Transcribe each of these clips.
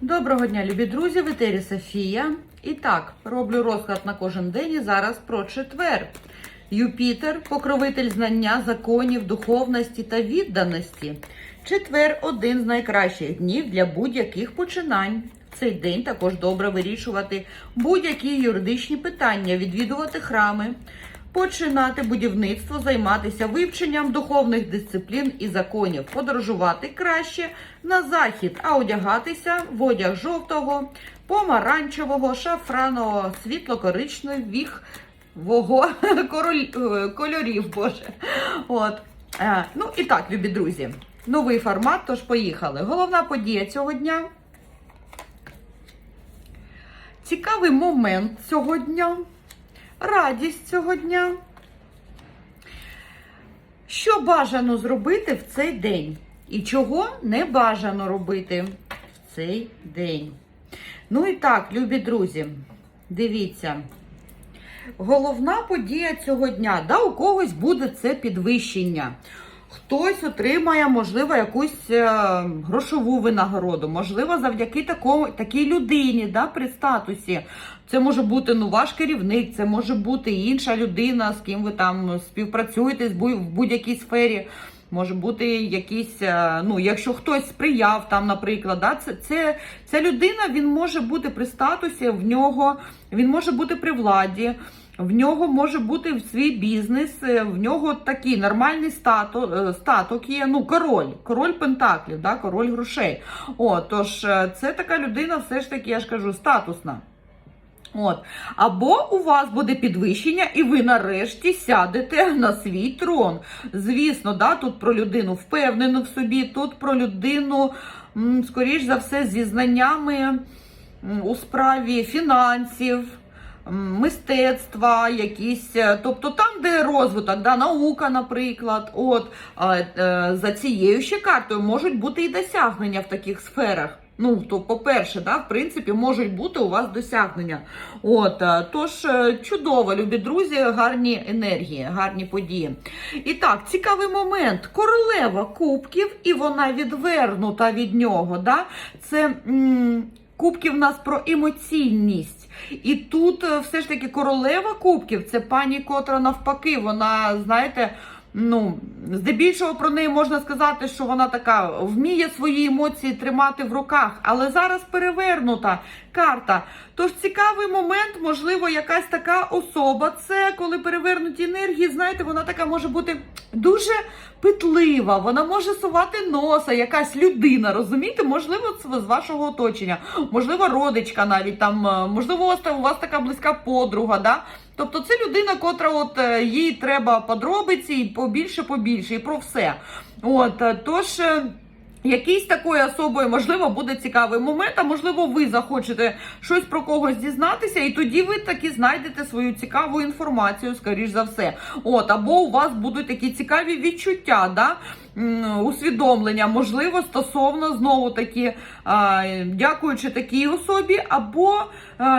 Доброго дня, любі друзі! В етері Софія. І так, роблю розклад на кожен день і зараз про четвер. Юпітер, покровитель знання, законів, духовності та відданості. Четвер один з найкращих днів для будь-яких починань. Цей день також добре вирішувати будь-які юридичні питання, відвідувати храми, починати будівництво, займатися вивченням духовних дисциплін і законів, подорожувати краще на захід, а одягатися в одяг жовтого, помаранчевого, шафранового, світло-коричневих е, кольорів. Боже. От. Е, ну і так, любі друзі, новий формат, тож поїхали. Головна подія цього дня. Цікавий момент цього дня, радість цього дня. Що бажано зробити в цей день? І чого не бажано робити в цей день? Ну і так, любі друзі, дивіться. Головна подія цього дня. Да, у когось буде це підвищення. Хтось отримає, можливо, якусь е, грошову винагороду, можливо, завдяки такому, такій людині да, при статусі. Це може бути ну, ваш керівник, це може бути інша людина, з ким ви там співпрацюєте в будь-якій сфері. Може бути якийсь, е, ну, якщо хтось сприяв там, наприклад, да, це, це, ця людина він може бути при статусі, в нього він може бути при владі. В нього може бути свій бізнес, е, в нього такий нормальний статок, статок є. Ну, король, король Пентаклів, да, король грошей. О, тож е, це така людина, все ж таки, я ж кажу, статусна. От. Або у вас буде підвищення, і ви нарешті сядете на свій трон. Звісно, да, тут про людину впевнену в собі, тут про людину, скоріш за все, зі знаннями у справі фінансів. Мистецтва, якісь, е, тобто там, де розвиток, да, наука, наприклад, от а, е, за цією ще картою можуть бути і досягнення в таких сферах. Ну, то, по-перше, да, в принципі, можуть бути у вас досягнення. От, е, тож, е, чудово, любі друзі, гарні енергії, гарні події. І так, цікавий момент. Королева кубків, і вона відвернута від нього. Да? Це м, кубки в нас про емоційність. І тут е, все ж таки королева кубків це пані, котра навпаки, вона, знаєте. Ну, здебільшого про неї можна сказати, що вона така вміє свої емоції тримати в руках, але зараз перевернута карта. Тож цікавий момент, можливо, якась така особа. Це коли перевернуті енергії, знаєте, вона така може бути дуже питлива, вона може сувати носа, якась людина, розумієте? Можливо, з вашого оточення, можливо, родичка навіть там, е, можливо, у вас, така близька подруга. да? Тобто це людина, котра от е, їй треба подробиці і побільше, побільше, і про все. От е, тож. Якийсь такою особою, можливо, буде цікавий момент, а можливо, ви захочете щось про когось дізнатися, і тоді ви таки знайдете свою цікаву інформацію, скоріш за все. От, або у вас будуть такі цікаві відчуття, да? Усвідомлення, можливо, стосовно знову таки, дякуючи такій особі, або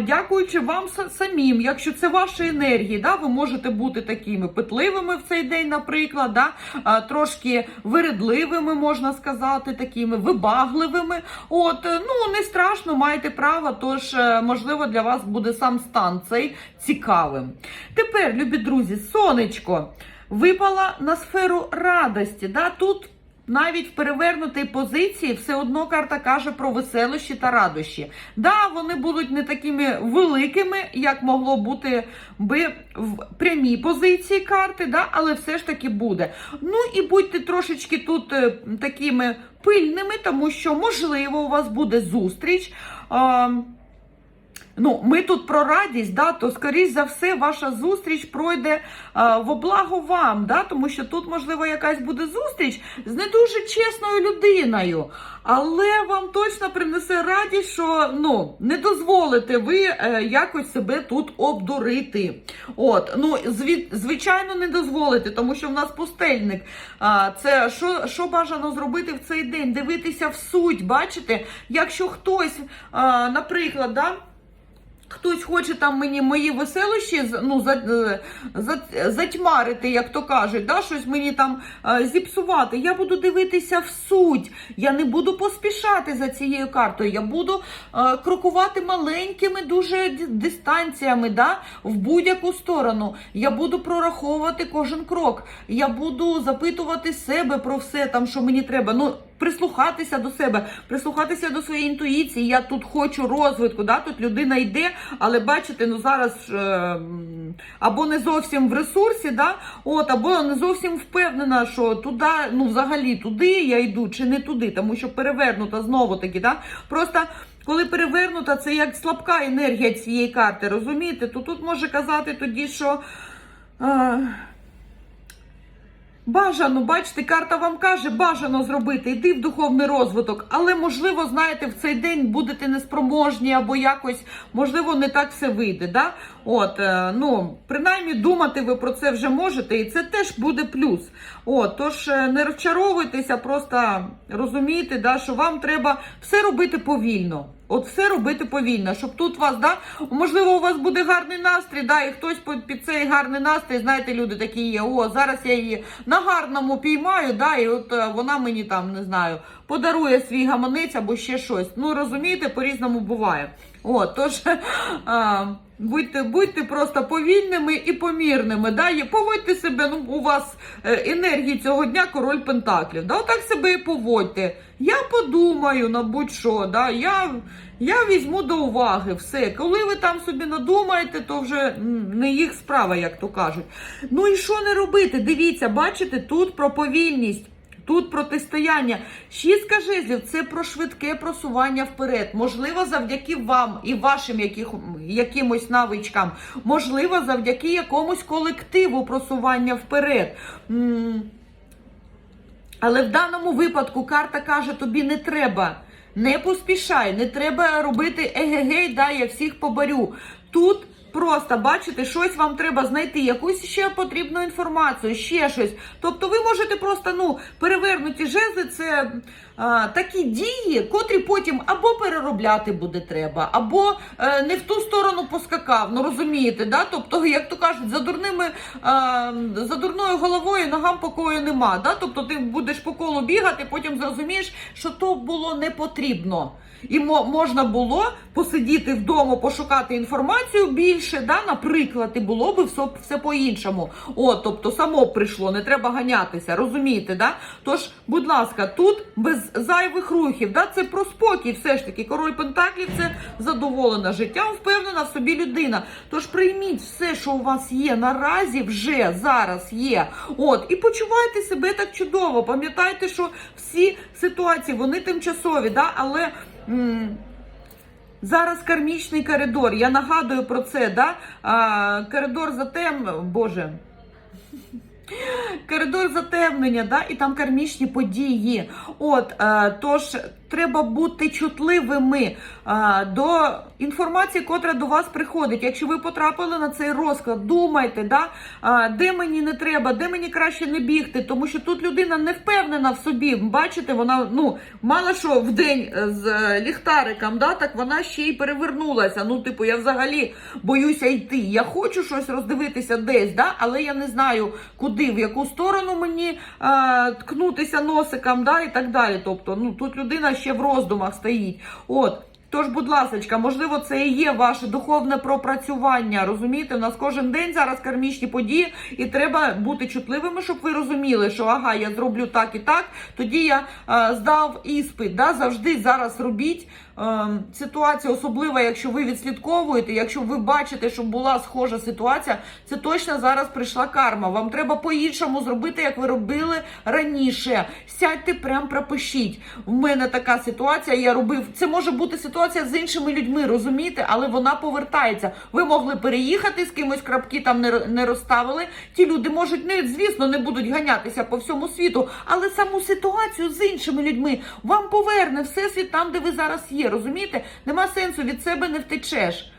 дякуючи вам са- самим, якщо це ваші енергії, да, ви можете бути такими питливими в цей день, наприклад, да, трошки виридливими, можна сказати, такими вибагливими. От, ну не страшно, маєте право, тож е, можливо для вас буде сам стан цей цікавим. Тепер, любі друзі, сонечко випала на сферу радості. Да? Тут навіть в перевернутій позиції все одно карта каже про веселощі та радощі. Да, вони будуть не такими великими, як могло бути би в прямій позиції карти, да? але все ж таки буде. Ну і будьте трошечки тут е, такими пильними, тому що, можливо, у вас буде зустріч. А, Ну, ми тут про радість, да, то скоріш за все, ваша зустріч пройде а, в облагу вам, да, тому що тут, можливо, якась буде зустріч з не дуже чесною людиною, але вам точно принесе радість, що ну, не дозволите ви е, якось себе тут обдурити. От, ну, зві, звичайно, не дозволите, тому що в нас пустельник. А, це що, що бажано зробити в цей день? Дивитися в суть, бачите, якщо хтось, а, наприклад, да, хтось хоче там мені мої веселощі ну, е, за, затьмарити, як то кажуть, да, щось мені там е, зіпсувати. Я буду дивитися в суть. Я не буду поспішати за цією картою. Я буду е, крокувати маленькими дуже дистанціями да, в будь-яку сторону. Я буду прораховувати кожен крок. Я буду запитувати себе про все, там, що мені треба. Ну, прислухатися до себе, прислухатися до своєї інтуїції. Я тут хочу розвитку. Да? Тут людина йде, але бачите, ну зараз е, або не зовсім в ресурсі, да? От, або не зовсім впевнена, що туди, ну взагалі туди я йду чи не туди, тому що перевернута знову таки. Да? Просто коли перевернута, це як слабка енергія цієї карти, розумієте? То тут може казати тоді, що. Е, Бажано, бачите, карта вам каже, бажано зробити, йди в духовний розвиток, але можливо, знаєте, в цей день будете неспроможні або якось, можливо, не так все вийде. Да? От, е, ну, принаймні думати ви про це вже можете, і це теж буде плюс. От, тож е, не розчаровуйтеся, просто розумійте, да, що вам треба все робити повільно. От все робити повільно, щоб тут вас, да, можливо, у вас буде гарний настрій, да, і хтось під, цей гарний настрій, знаєте, люди такі є, о, зараз я її на гарному піймаю, да, і от е, вона мені там, не знаю, подарує свій гаманець або ще щось. Ну, розумієте, по-різному буває. От, тож, а, будьте, будьте просто повільними і помірними, да, і поводьте себе, ну, у вас е, енергії цього дня король Пентаклів, да, отак себе і поводьте. Я подумаю на будь-що, да, я, я візьму до уваги все. Коли ви там собі надумаєте, то вже не їх справа, як то кажуть. Ну і що не робити? Дивіться, бачите, тут про повільність. Тут протистояння. Шістка жезлів це про швидке просування вперед. Можливо, завдяки вам і вашим яких, якимось навичкам. Можливо, завдяки якомусь колективу просування вперед. Але в даному випадку карта каже, тобі не треба. Не поспішай, не треба робити егегей, да, я всіх побарю. Тут просто, бачите, щось вам треба знайти, якусь ще потрібну інформацію, ще щось. Тобто ви можете просто ну, перевернуті жезли, це а, такі дії, котрі потім або переробляти буде треба, або е, не в ту сторону поскакав. Ну розумієте, да? Тобто, як то кажуть, за дурними а, за дурною головою ногам покою нема. Да? Тобто ти будеш по колу бігати, потім зрозумієш, що то було не потрібно. І мо- можна було посидіти вдома, пошукати інформацію більше, да, наприклад, і було би все, все по-іншому. О, тобто само прийшло, не треба ганятися, розумієте, да? Тож, будь ласка, тут без зайвих рухів, да, це про спокій, все ж таки. Король Пентаклів це задоволена життям, впевнена в собі людина. Тож прийміть все, що у вас є наразі, вже зараз є. От, і почувайте себе так чудово. Пам'ятайте, що всі ситуації вони тимчасові, да, але. Зараз кармічний коридор. Я нагадую про це, да? А, коридор затем... Боже. Коридор затемнення, да? і там кармічні події. От, а, тож треба бути чутливими е, до інформації, котра до вас приходить. Якщо ви потрапили на цей розклад, думайте, да? е, де мені не треба, де мені краще не бігти, тому що тут людина не впевнена в собі. Бачите, вона ну, мало що в день е, з е, ліхтариком, да? так вона ще й перевернулася. Ну, типу, я взагалі боюся йти. Я хочу щось роздивитися десь, да? але я не знаю, куди, в яку сторону мені е, ткнутися носиком, да? і так далі. Тобто, ну, тут людина ще в роздумах стоїть. От. Тож, будь ласка, можливо, це і є ваше духовне пропрацювання. Розумієте, у нас кожен день зараз кармічні події, і треба бути чутливими, щоб ви розуміли, що ага, я зроблю так і так. Тоді я е, здав іспит. Да? Завжди зараз робіть е, ситуація, особлива, якщо ви відслідковуєте, якщо ви бачите, що була схожа ситуація, це точно зараз прийшла карма. Вам треба по-іншому зробити, як ви робили раніше. Сядьте, прям пропишіть. В мене така ситуація. Я робив. Це може бути ситуація з іншими людьми, розумієте, але вона повертається. Ви могли переїхати з кимось, крапки там не, не розставили. Ті люди можуть не, звісно, не будуть ганятися по всьому світу, але саму ситуацію з іншими людьми вам поверне всесвіт там, де ви зараз є. Розумієте? Нема сенсу від себе не втечеш.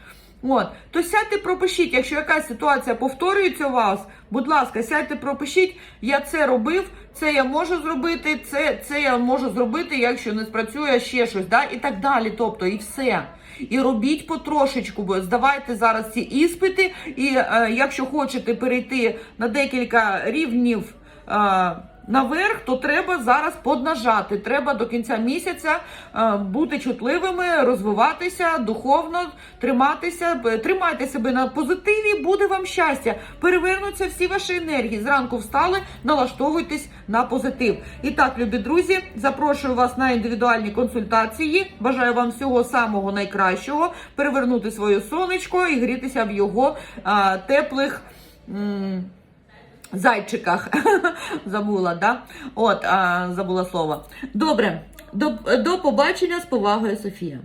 От, то сядьте, пропишіть, якщо якась ситуація повторюється у вас, будь ласка, сядьте, пропишіть, я це робив, це я можу зробити, це, це я можу зробити, якщо не спрацює ще щось, да? і так далі. Тобто, і все. І робіть потрошечку, бо здавайте зараз ці іспити, і е, якщо хочете перейти на декілька рівнів. Е, Наверх, то треба зараз поднажати. Треба до кінця місяця е, бути чутливими, розвиватися духовно, триматися, тримайте себе на позитиві, буде вам щастя. Перевернуться всі ваші енергії. Зранку встали, налаштовуйтесь на позитив. І так, любі друзі, запрошую вас на індивідуальні консультації. Бажаю вам всього самого найкращого, перевернути своє сонечко і грітися в його е, теплих. м, Зайчиках забула, да? От, а, забула слово. Добре, до, до побачення з повагою, Софія.